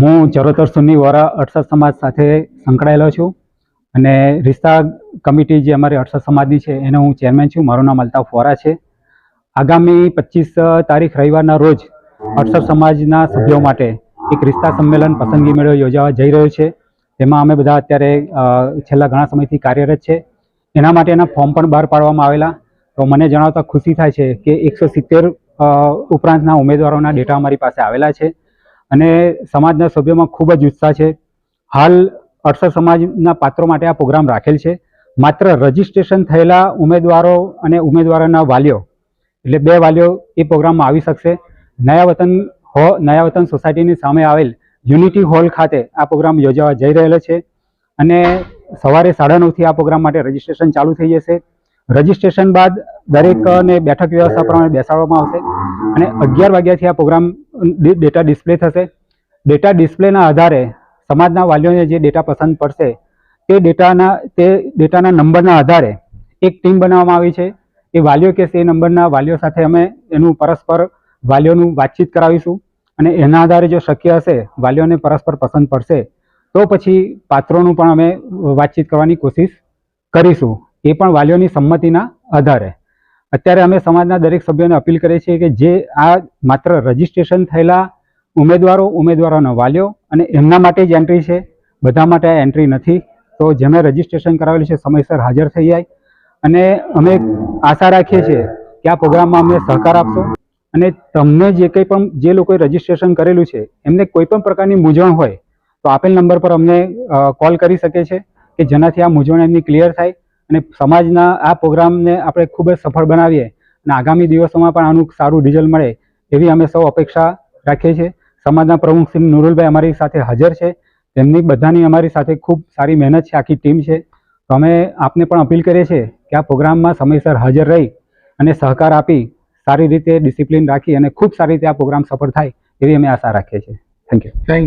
હું ચરોતર સુન્ની વોરા અડસઠ સમાજ સાથે સંકળાયેલો છું અને રિશ્તા કમિટી જે અમારી અડસઠ સમાજની છે, એનો હું ચેરમેન છું. મારું નામ અલ્તાફ વોરા છે. આગામી પચીસ તારીખ રવિવારના રોજ અડસઠ સમાજના સભ્યો માટે એક રિસ્તા સંમેલન પસંદગી મેળો યોજાવા જઈ રહ્યો છે. તેમાં અમે બધા અત્યારે છેલ્લા ઘણા સમયથી કાર્યરત છે. એના માટેના ફોર્મ પણ બહાર પાડવામાં આવેલા. તો મને જણાવતા ખુશી થાય છે કે એકસો સિત્તેર ઉપરાંતના ઉમેદવારોના ડેટા અમારી પાસે આવેલા છે. અને સમાજના સભ્યોમાં ખૂબ જ ઉત્સાહ છે. હાલ અડસઠ સમાજના પાત્રો માટે આ પ્રોગ્રામ રાખેલ છે. માત્ર રજીસ્ટ્રેશન થયેલા ઉમેદવારો અને ઉમેદવારોના વાલીઓ, એટલે બે વાલીઓ એ પ્રોગ્રામમાં આવી શકશે. નયા વતન હો, નયા વતન સોસાયટીની સામે આવેલ યુનિટી હોલ ખાતે આ પ્રોગ્રામ યોજાવા જઈ રહેલો છે. અને સવારે સાડા નવથી આ પ્રોગ્રામ માટે રજીસ્ટ્રેશન ચાલુ થઈ જશે. રજીસ્ટ્રેશન બાદ દરેકને બેઠક વ્યવસ્થા પ્રમાણે બેસાડવામાં આવશે. અને અગિયાર વાગ્યાથી આ પ્રોગ્રામ ડેટા ડિસ્પ્લે થશે. ડેટા ડિસ્પ્લેના આધારે સમાજના વાલીઓને જે ડેટા પસંદ પડશે, તે ડેટાના તે ડેટાના નંબરના આધારે એક ટીમ બનાવવામાં આવી છે. એ વાલીઓ કે એ નંબરના વાલીઓ સાથે અમે એનું પરસ્પર વાલીઓનું વાતચીત કરાવીશું અને એના આધારે જો શક્ય હશે, વાલીઓને પરસ્પર પસંદ પડશે, તો પછી પાત્રોનું પણ અમે વાતચીત કરવાની કોશિશ કરીશું. એ પણ વાલીઓની સંમતિના આધારે. અત્યારે અમે સમાજના દરેક સભ્યોને અપીલ કરીએ છીએ કે જે આ માત્ર રજીસ્ટ્રેશન થયેલા ઉમેદવારો, ઉમેદવારોના વાલીઓ અને એમના માટે જ એન્ટ્રી છે, બધા માટે આ એન્ટ્રી નથી. તો જેમણે રજીસ્ટ્રેશન કરાવેલું છે, સમયસર હાજર થઈ જાય. અને અમે આશા રાખીએ છીએ કે આ પ્રોગ્રામમાં અમને સહકાર આપશો અને તમને જે કંઈ પણ, જે લોકોએ રજીસ્ટ્રેશન કરેલું છે, એમને કોઈ પણ પ્રકારની મૂંઝવણ હોય, તો આપેલ નંબર પર અમને કોલ કરી શકે છે કે જેનાથી આ મૂંઝવણ એમની ક્લિયર થાય. અને સમાજના આ પ્રોગ્રામને આપણે ખૂબ જ સફળ બનાવીએ અને આગામી દિવસોમાં પણ આનું સારું રિઝલ્ટ મળે એવી અમે સૌ અપેક્ષા રાખીએ છીએ. સમાજના પ્રમુખ શ્રી નુરુલભાઈ અમારી સાથે હાજર છે. તેમની બધાની અમારી સાથે ખૂબ સારી મહેનત છે. આખી ટીમ છે. તો અમે આપને પણ અપીલ કરીએ છીએ કે આ પ્રોગ્રામમાં સમયસર હાજર રહી અને સહકાર આપી સારી રીતે ડિસિપ્લિન રાખી અને ખૂબ સારી રીતે આ પ્રોગ્રામ સફળ થાય એવી અમે આશા રાખીએ છીએ. Thank you thank